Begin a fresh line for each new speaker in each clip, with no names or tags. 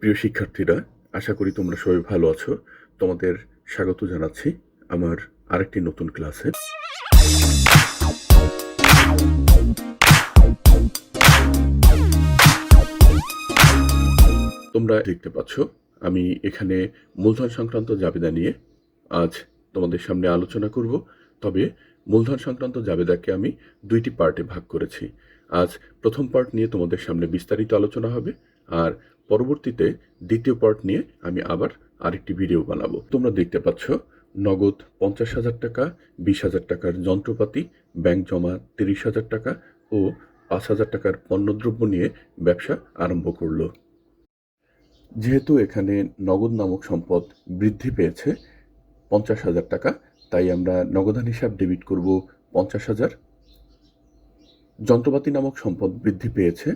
প্রিয় শিক্ষার্থীরা, আশা করি তোমরা সবাই ভালো আছো। তোমাদের স্বাগত জানাচ্ছি আমার আরেকটি নতুন ক্লাসে। তোমরা দেখতে পাচ্ছ, আমি এখানে মূলধন সংক্রান্ত জাবেদা নিয়ে আজ তোমাদের সামনে আলোচনা করব। তবে মূলধন সংক্রান্ত জাবেদাকে আমি দুইটি পার্টে ভাগ করেছি। আজ প্রথম পার্ট নিয়ে তোমাদের সামনে বিস্তারিত আলোচনা হবে, আর পরবর্তীতে দ্বিতীয় পার্ট নিয়ে আমি আবার আরেকটি ভিডিও বানাবো। তোমরা দেখতে পাচ্ছ, নগদ পঞ্চাশ হাজার টাকা, বিশ হাজার টাকার যন্ত্রপাতি ব্যাংক জমা তিরিশ হাজার টাকা ও পাঁচ হাজার টাকার পণ্যদ্রব্য নিয়ে ব্যবসা আরম্ভ করল। যেহেতু এখানে নগদ নামক সম্পদ বৃদ্ধি পেয়েছে পঞ্চাশ হাজার টাকা, তাই আমরা নগদান হিসাব ডেবিট করব পঞ্চাশ হাজার। যন্ত্রপাতি নামক সম্পদ বৃদ্ধি পেয়েছে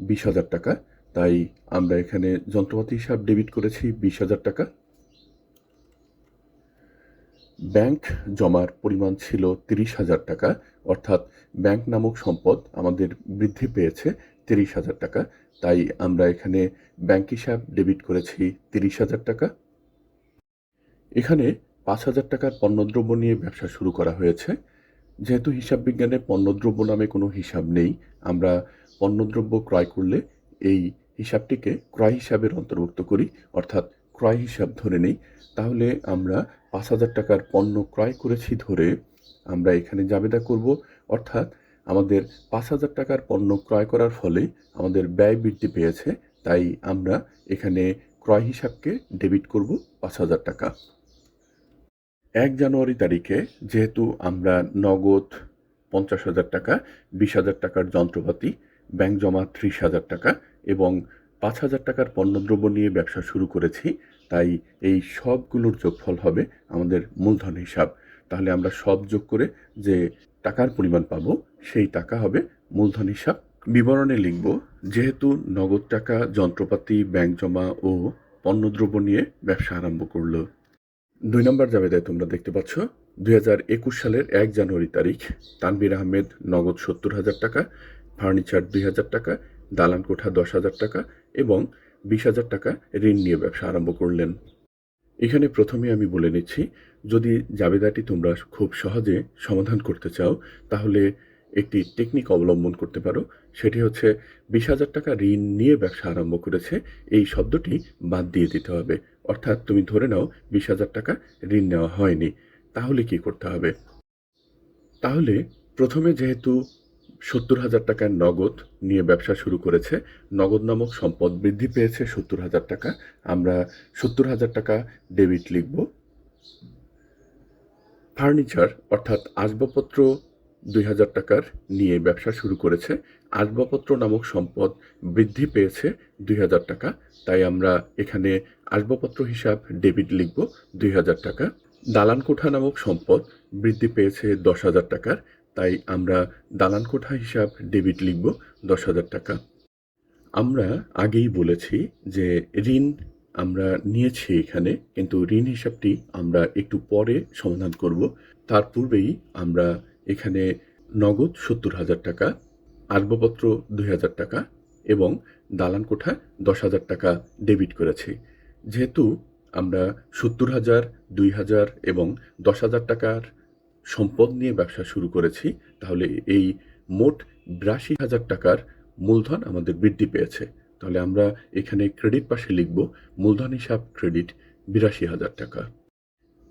বিশ হাজার টাকা তাই আমরা এখানে যন্ত্রপাতি হিসাব ডেবিট করেছি বিশ হাজার টাকা। ব্যাংক জমার পরিমাণ ছিল তিরিশ হাজার টাকা, অর্থাৎ ব্যাংক নামক সম্পদ আমাদের বৃদ্ধি পেয়েছে তিরিশ হাজার টাকা। তাই আমরা এখানে ব্যাংক হিসাব ডেবিট করেছি তিরিশ হাজার টাকা। এখানে পাঁচ হাজার টাকার পণ্যদ্রব্য নিয়ে ব্যবসা শুরু করা হয়েছে। যেহেতু হিসাব বিজ্ঞানে পণ্যদ্রব্য নামে কোনো হিসাব নেই, আমরা পণ্যদ্রব্য ক্রয় করলে এই হিসাবটিকে ক্রয় হিসাবের অন্তর্ভুক্ত করি, অর্থাৎ ক্রয় হিসাব ধরে নেই। তাহলে আমরা পাঁচ হাজার টাকার পণ্য ক্রয় করেছি ধরে আমরা এখানে জাবেদা করব, অর্থাৎ আমাদের পাঁচ হাজার টাকার পণ্য ক্রয় করার ফলে আমাদের ব্যয় বৃদ্ধি পেয়েছে, তাই আমরা এখানে ক্রয় হিসাবকে ডেবিট করব পাঁচ হাজার টাকা। এক জানুয়ারি তারিখে যেহেতু আমরা নগদ পঞ্চাশ হাজার টাকা, বিশ হাজার টাকার যন্ত্রপাতি, ব্যাংক জমা ত্রিশ হাজার টাকা এবং পাঁচ হাজার টাকার পণ্যদ্রব্য নিয়ে ব্যবসা শুরু করেছি, তাই এই সবগুলোর যোগফল হবে আমাদের মূলধন হিসাব। তাহলে আমরা সব যোগ করে যে টাকার পরিমাণ পাব, সেই টাকা হবে মূলধন হিসাব। বিবরণে লিখব, যেহেতু নগদ টাকা, যন্ত্রপাতি, ব্যাংক জমা ও পণ্যদ্রব্য নিয়ে ব্যবসা আরম্ভ করল। দুই নম্বর জাবেদায় তোমরা দেখতে পাচ্ছ, দুই হাজার একুশ সালের এক জানুয়ারি তারিখ তানবির আহমেদ, নগদ সত্তর হাজার টাকা, ফার্নিচার দুই হাজার টাকা দালান কোঠা দশ হাজার টাকা এবং বিশ হাজার টাকা ঋণ নিয়ে ব্যবসা আরম্ভ করলেন। এখানে প্রথমে আমি বলে নিচ্ছি, যদি জাবেদাটি তোমরা খুব সহজে সমাধান করতে চাও, তাহলে একটি টেকনিক অবলম্বন করতে পারো। সেটি হচ্ছে বিশ হাজার টাকা ঋণ নিয়ে ব্যবসা আরম্ভ করেছে, এই শব্দটি বাদ দিয়ে দিতে হবে। অর্থাৎ তুমি ধরে নাও বিশ হাজার টাকা ঋণ নেওয়া হয়নি, তাহলে কি করতে হবে? তাহলে প্রথমে যেহেতু সত্তর হাজার টাকার নগদ নিয়ে ব্যবসা শুরু করেছে। নগদ নামক সম্পদ বৃদ্ধি পেয়েছে সত্তর হাজার টাকা। আমরা সত্তর হাজার টাকা ডেবিট লিখব। ফার্নিচার অর্থাৎ আসবাবপত্র দুই হাজার টাকার নিয়ে ব্যবসা শুরু করেছে। আসবাবপত্র নামক সম্পদ বৃদ্ধি পেয়েছে দুই হাজার টাকা। তাই আমরা এখানে আসবাবপত্র হিসাব ডেবিট লিখব দুই হাজার টাকা। দালান কোঠা নামক সম্পদ বৃদ্ধি পেয়েছে দশ হাজার টাকার। তাই আমরা দালান কোঠা হিসাব ডেবিট লিখব দশ হাজার টাকা। আমরা আগেই বলেছি যে ঋণ আমরা নিয়েছি এখানে, কিন্তু ঋণ হিসাবটি আমরা একটু পরে সমাধান করব। তার পূর্বেই আমরা এখানে নগদ সত্তর হাজার টাকা, আসবাবপত্র দুই হাজার টাকা এবং দালান কোঠা দশ হাজার টাকা ডেবিট করেছি। যেহেতু আমরা সত্তর হাজার, দুই হাজার এবং দশ হাজার টাকার সম্পদ নিয়ে ব্যবসা শুরু করেছি, তাহলে এই মোট বিরাশি হাজার টাকার মূলধন আমাদের বৃদ্ধি পেয়েছে। তাহলে আমরা এখানে ক্রেডিট পাশে লিখব, মূলধন হিসাব ক্রেডিট বিরাশি হাজার টাকা।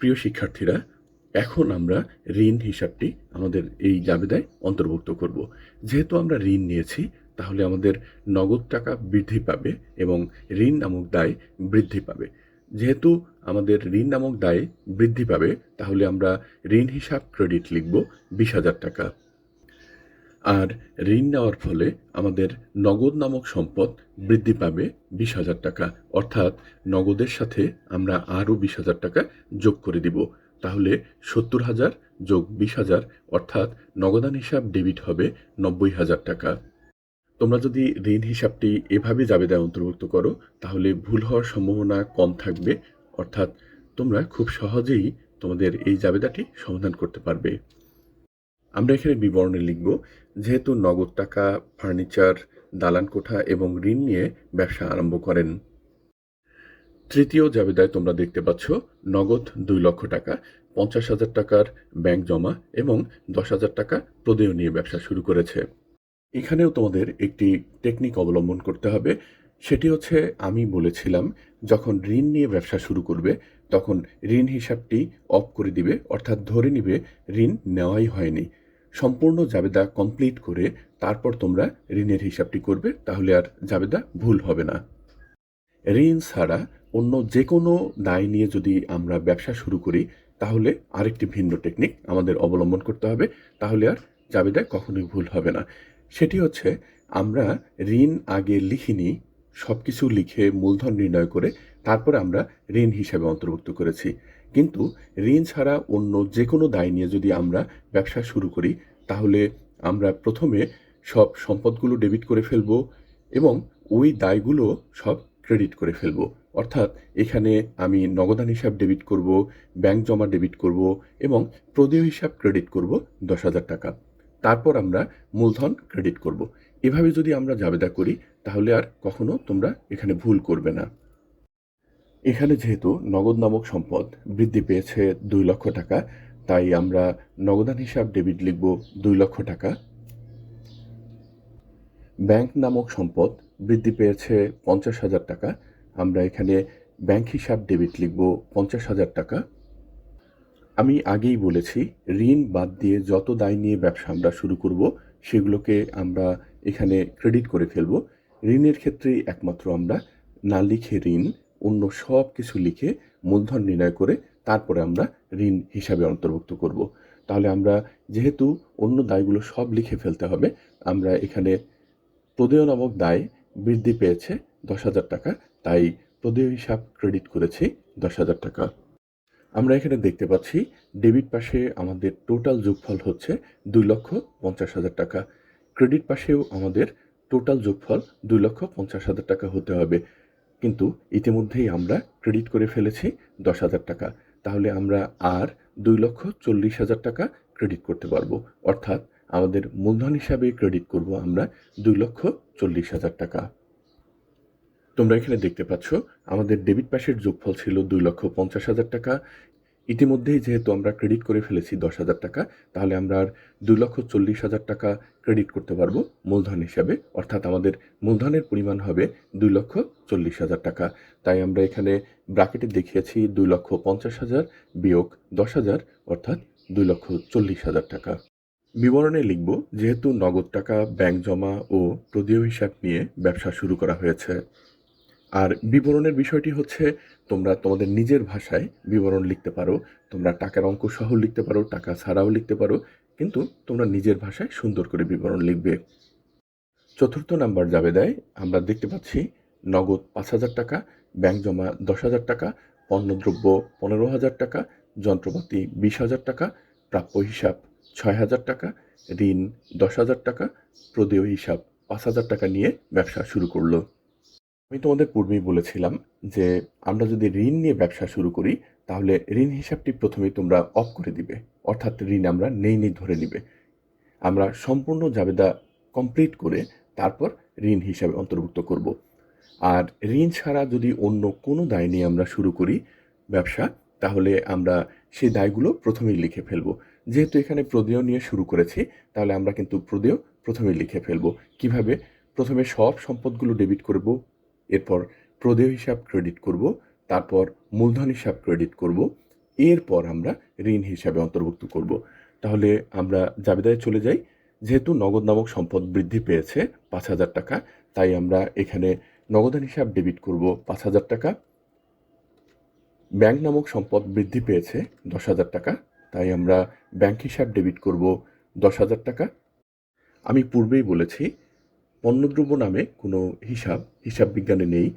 প্রিয় শিক্ষার্থীরা, এখন আমরা ঋণ হিসাবটি আমাদের এই জাবেদায় অন্তর্ভুক্ত করব। যেহেতু আমরা ঋণ নিয়েছি, তাহলে আমাদের নগদ টাকা বৃদ্ধি পাবে এবং ঋণ নামক দায় বৃদ্ধি পাবে। যেহেতু আমাদের ঋণ নামক দায় বৃদ্ধি পাবে, তাহলে আমরা ঋণ হিসাব ক্রেডিট লিখব বিশ হাজার টাকা। আর ঋণ নেওয়ার ফলে আমাদের নগদ নামক সম্পদ বৃদ্ধি পাবে বিশ হাজার টাকা। অর্থাৎ নগদের সাথে আমরা আরও বিশ হাজার টাকা যোগ করে দিব। তাহলে সত্তর হাজার যোগ বিশ হাজার, অর্থাৎ নগদান হিসাব ডেবিট হবে নব্বই হাজার টাকা। তোমরা যদি ঋণ হিসাবটি এভাবে জাবেদায় অন্তর্ভুক্ত করো, তাহলে ভুল হওয়ার সম্ভাবনা কম থাকবে। অর্থাৎ তোমরা খুব সহজেই তোমাদের এই জাবেদাটি সমাধান করতে পারবে। আমরা এখানে বিবরণে লিখব, যেহেতু নগদ টাকা, ফার্নিচার, দালান কোঠা এবং ঋণ নিয়ে ব্যবসা আরম্ভ করেন। তৃতীয় জাবেদায় তোমরা দেখতে পাচ্ছ, নগদ দুই লক্ষ টাকা, পঞ্চাশ হাজার টাকার ব্যাংক জমা এবং দশ হাজার টাকা প্রদেয় নিয়ে ব্যবসা শুরু করেছে। এখানেও তোমাদের একটি টেকনিক অবলম্বন করতে হবে। সেটি হচ্ছে আমি বলেছিলাম, যখন ঋণ নিয়ে ব্যবসা শুরু করবে, তখন ঋণ হিসাবটি অফ করে দিবে, অর্থাৎ ধরে নিবে ঋণ নেওয়াই হয়নি। সম্পূর্ণ জাবেদা কমপ্লিট করে তারপর তোমরা ঋণের হিসাবটি করবে, তাহলে আর জাবেদা ভুল হবে না। ঋণ ছাড়া অন্য যে কোনো দায় নিয়ে যদি আমরা ব্যবসা শুরু করি, তাহলে আরেকটি ভিন্ন টেকনিক আমাদের অবলম্বন করতে হবে, তাহলে আর জাবেদায় কখনোই ভুল হবে না। সেটি হচ্ছে, আমরা ঋণ আগে লিখিনি সব কিছু লিখে মূলধন নির্ণয় করে তারপরে আমরা ঋণ হিসাবে অন্তর্ভুক্ত করেছি। কিন্তু ঋণ ছাড়া অন্য যে কোনো দায় নিয়ে যদি আমরা ব্যবসা শুরু করি, তাহলে আমরা প্রথমে সব সম্পদগুলো ডেবিট করে ফেলব এবং ওই দায়গুলো সব ক্রেডিট করে ফেলব। অর্থাৎ এখানে আমি নগদান হিসাব ডেবিট করব, ব্যাংক জমা ডেবিট করব এবং প্রদেয় হিসাব ক্রেডিট করব দশ হাজার টাকা। তারপর আমরা মূলধন ক্রেডিট করব। এভাবে যদি আমরা জাবেদা করি, তাহলে আর কখনো তোমরা এখানে ভুল করবে না। এখানে যেহেতু নগদ নামক সম্পদ বৃদ্ধি পেয়েছে দুই লক্ষ টাকা, তাই আমরা নগদান হিসাব ডেবিট লিখব দুই লক্ষ টাকা। ব্যাংক নামক সম্পদ বৃদ্ধি পেয়েছে পঞ্চাশ হাজার টাকা, আমরা এখানে ব্যাংক হিসাব ডেবিট লিখব পঞ্চাশ হাজার টাকা। আমি আগেই বলেছি, ঋণ বাদ দিয়ে যত দায় নিয়ে ব্যবসা আমরা শুরু করব, সেগুলোকে আমরা এখানে ক্রেডিট করে ফেলব। ঋণের ক্ষেত্রে একমাত্র আমরা না লিখে ঋণ, অন্য সব কিছু লিখে মূলধন নির্ণয় করে তারপরে আমরা ঋণ হিসাবে অন্তর্ভুক্ত করব। তাহলে আমরা যেহেতু অন্য দায়গুলো সব লিখে ফেলতে হবে, আমরা এখানে প্রদেয় নামক দায় বৃদ্ধি পেয়েছে দশ হাজার টাকা, তাই প্রদেয় হিসাব ক্রেডিট করেছি দশ হাজার টাকা। আমরা এখানে দেখতে পাচ্ছি ডেবিট পাশে আমাদের টোটাল যোগফল হচ্ছে দুই লক্ষ পঞ্চাশ হাজার টাকা। ক্রেডিট পাশেও আমাদের টোটাল যোগফল দুই লক্ষ পঞ্চাশ হাজার টাকা হতে হবে। কিন্তু ইতিমধ্যেই আমরা ক্রেডিট করে ফেলেছি দশ হাজার টাকা। তাহলে আমরা আর দুই লক্ষ চল্লিশ হাজার টাকা ক্রেডিট করতে পারব। অর্থাৎ আমাদের মূলধন হিসাবে ক্রেডিট করব আমরা দুই লক্ষ চল্লিশ হাজার টাকা। তোমরা এখানে দেখতে পাচ্ছ, আমাদের ডেবিট পাশের যোগফল ছিল দুই লক্ষ পঞ্চাশ হাজার টাকা। ইতিমধ্যেই যেহেতু আমরা ক্রেডিট করে ফেলেছি দশ হাজার টাকা, তাহলে আমরা আর দুই লক্ষ চল্লিশ হাজার টাকা ক্রেডিট করতে পারব মূলধন হিসাবে। অর্থাৎ আমাদের মূলধনের পরিমাণ হবে দুই লক্ষ চল্লিশ হাজার টাকা। তাই আমরা এখানে ব্রাকেটে দেখিয়েছি দুই লক্ষ পঞ্চাশ হাজার বিয়োগ দশ হাজার, অর্থাৎ দুই লক্ষ চল্লিশ হাজার টাকা। বিবরণে লিখব, যেহেতু নগদ টাকা, ব্যাংক জমা ও প্রদেয় হিসাব নিয়ে ব্যবসা শুরু করা হয়েছে। আর বিবরণের বিষয়টি হচ্ছে, তোমরা তোমাদের নিজের ভাষায় বিবরণ লিখতে পারো, তোমরা টাকার অঙ্ক সহ লিখতে পারো, টাকা ছাড়াও লিখতে পারো, কিন্তু তোমরা নিজের ভাষায় সুন্দর করে বিবরণ লিখবে। চতুর্থ নাম্বার যাবে দেয় আমরা দেখতে পাচ্ছি, নগদ পাঁচ হাজার টাকা, ব্যাংক জমা দশ হাজার টাকা, পণ্যদ্রব্য পনেরো হাজার টাকা, যন্ত্রপাতি বিশ হাজার টাকা, প্রাপ্য হিসাব ছয় হাজার টাকা, ঋণ দশ হাজার টাকা, প্রদেয় হিসাব পাঁচ হাজার টাকা নিয়ে ব্যবসা শুরু করল। আমি তোমাদের পূর্বেই বলেছিলাম যে আমরা যদি ঋণ নিয়ে ব্যবসা শুরু করি, তাহলে ঋণ হিসাবটি প্রথমেই তোমরা অফ করে দিবে। অর্থাৎ ঋণ আমরা নেই নেই ধরে নিবে। আমরা সম্পূর্ণ জাবেদা কমপ্লিট করে তারপর ঋণ হিসাবে অন্তর্ভুক্ত করব। আর ঋণ ছাড়া যদি অন্য কোনো দায় নিয়ে আমরা শুরু করি ব্যবসা, তাহলে আমরা সেই দায়গুলো প্রথমেই লিখে ফেলব। যেহেতু এখানে প্রদেয় নিয়ে শুরু করেছি, তাহলে আমরা কিন্তু প্রদেয় প্রথমেই লিখে ফেলব। কীভাবে? প্রথমে সব সম্পদগুলো ডেবিট করব। এরপর প্রদেয় হিসাব ক্রেডিট করব, তারপর মূলধন হিসাব ক্রেডিট করব, এরপর আমরা ঋণ হিসাবে অন্তর্ভুক্ত করব। তাহলে আমরা জাবেদায় চলে যাই। যেহেতু নগদ নামক সম্পদ বৃদ্ধি পেয়েছে পাঁচ হাজার টাকা, তাই আমরা এখানে নগদান হিসাব ডেবিট করব পাঁচ হাজার টাকা। ব্যাংক নামক সম্পদ বৃদ্ধি পেয়েছে দশ হাজার টাকা, তাই আমরা ব্যাংক হিসাব ডেবিট করব দশ হাজার টাকা। আমি পূর্বেই বলেছি পণ্যদ্রব্য নামে কোনো হিসাব হিসাব বিজ্ঞানে নেই।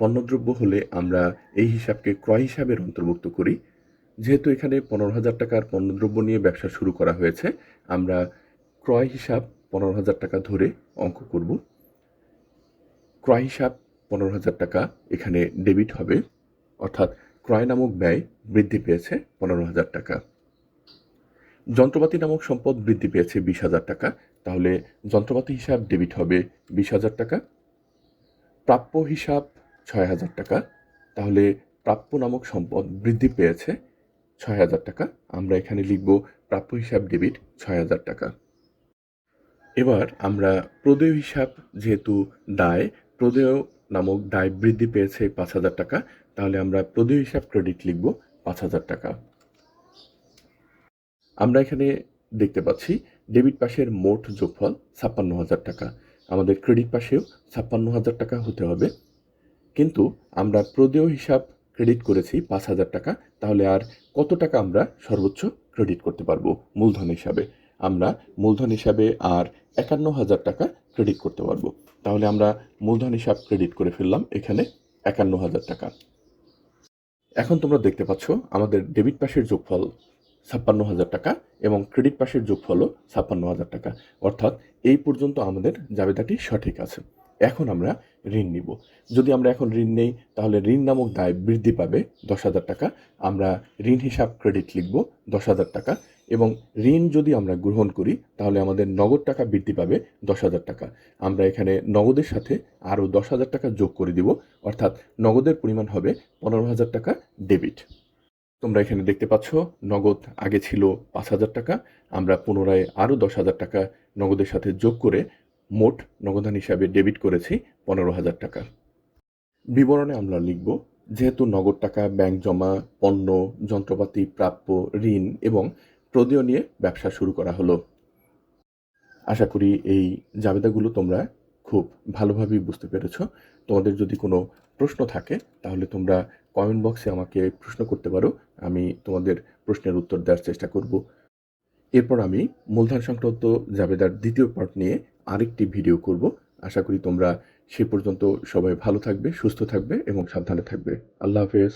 পণ্যদ্রব্য হলে আমরা এই হিসাবকে ক্রয় হিসাবের অন্তর্ভুক্ত করি। যেহেতু এখানে পনেরো হাজার টাকার পণ্যদ্রব্য নিয়ে ব্যবসা শুরু করা হয়েছে, আমরা ক্রয় হিসাব পনেরো হাজার টাকা ধরে অঙ্ক করব। ক্রয় হিসাব পনেরো হাজার টাকা এখানে ডেবিট হবে, অর্থাৎ ক্রয় নামক ব্যয় বৃদ্ধি পেয়েছে পনেরো হাজার টাকা। যন্ত্রপাতি নামক সম্পদ বৃদ্ধি পেয়েছে বিশ হাজার টাকা তাহলে যন্ত্রপাতি হিসাব ডেবিট হবে বিশ হাজার টাকা। প্রাপ্য হিসাব ছয় হাজার টাকা। তাহলে প্রাপ্য নামক সম্পদ বৃদ্ধি পেয়েছে ছয় হাজার টাকা। আমরা এখানে লিখব প্রাপ্য হিসাব ডেবিট ছয় হাজার টাকা। এবার আমরা প্রদেয় হিসাব যেহেতু দায়, প্রদেয় নামক দায় বৃদ্ধি পেয়েছে পাঁচ হাজার টাকা। তাহলে আমরা প্রদেয় হিসাব ক্রেডিট লিখব পাঁচ হাজার টাকা। আমরা এখানে দেখতে পাচ্ছি। ডেবিট পাশের মোট যোগফল ছাপ্পান্ন হাজার টাকা। আমাদের ক্রেডিট পাশেও ছাপ্পান্ন হাজার টাকা হতে হবে। কিন্তু আমরা প্রদেয় হিসাব ক্রেডিট করেছি পাঁচ হাজার টাকা। তাহলে আর কত টাকা আমরা সর্বোচ্চ ক্রেডিট করতে পারব মূলধন হিসাবে? আমরা মূলধন হিসাবে আর একান্ন হাজার টাকা ক্রেডিট করতে পারব। তাহলে আমরা মূলধন হিসাব ক্রেডিট করে ফেললাম এখানে একান্ন হাজার টাকা। এখন তোমরা দেখতে পাচ্ছ আমাদের ডেবিট পাশের যোগফল ছাপ্পান্ন হাজার টাকা এবং ক্রেডিট পাশের যোগফলও ছাপ্পান্ন হাজার টাকা। অর্থাৎ এই পর্যন্ত আমাদের জাবেদাটি সঠিক আছে। এখন আমরা ঋণ নিব। যদি আমরা এখন ঋণ নেই, তাহলে ঋণ নামক দায় বৃদ্ধি পাবে দশ হাজার টাকা। আমরা ঋণ হিসাব ক্রেডিট লিখব দশ হাজার টাকা এবং ঋণ যদি আমরা গ্রহণ করি, তাহলে আমাদের নগদ টাকা বৃদ্ধি পাবে দশ হাজার টাকা। আমরা এখানে নগদের সাথে আরও দশ হাজার টাকা যোগ করে দিব। অর্থাৎ নগদের পরিমাণ হবে পনেরো হাজার টাকা ডেবিট। তোমরা এখানে দেখতে পাচ্ছ, নগদ আগে ছিল পাঁচ হাজার টাকা। আমরা পুনরায় আরও দশ হাজার টাকা নগদের সাথে যোগ করে মোট নগদান হিসাবে ডেবিট করেছি পনেরো হাজার টাকা। বিবরণে আমরা লিখব, যেহেতু নগদ টাকা, ব্যাংক জমা, পণ্য, যন্ত্রপাতি, প্রাপ্য, ঋণ এবং প্রদেয় নিয়ে ব্যবসা শুরু করা হলো। আশা করি এই জাবেদাগুলো তোমরা খুব ভালোভাবেই বুঝতে পেরেছ। তোমাদের যদি কোনো প্রশ্ন থাকে, তাহলে তোমরা কমেন্ট বক্সে আমাকে প্রশ্ন করতে পারো। আমি তোমাদের প্রশ্নের উত্তর দেওয়ার চেষ্টা করব। এরপর আমি মূলধন সংক্রান্ত জাবেদার দ্বিতীয় পার্ট নিয়ে আরেকটি ভিডিও করব। আশা করি তোমরা সে পর্যন্ত সবাই ভালো থাকবে, সুস্থ থাকবে এবং সাবধানে থাকবে। আল্লাহ হাফেজ।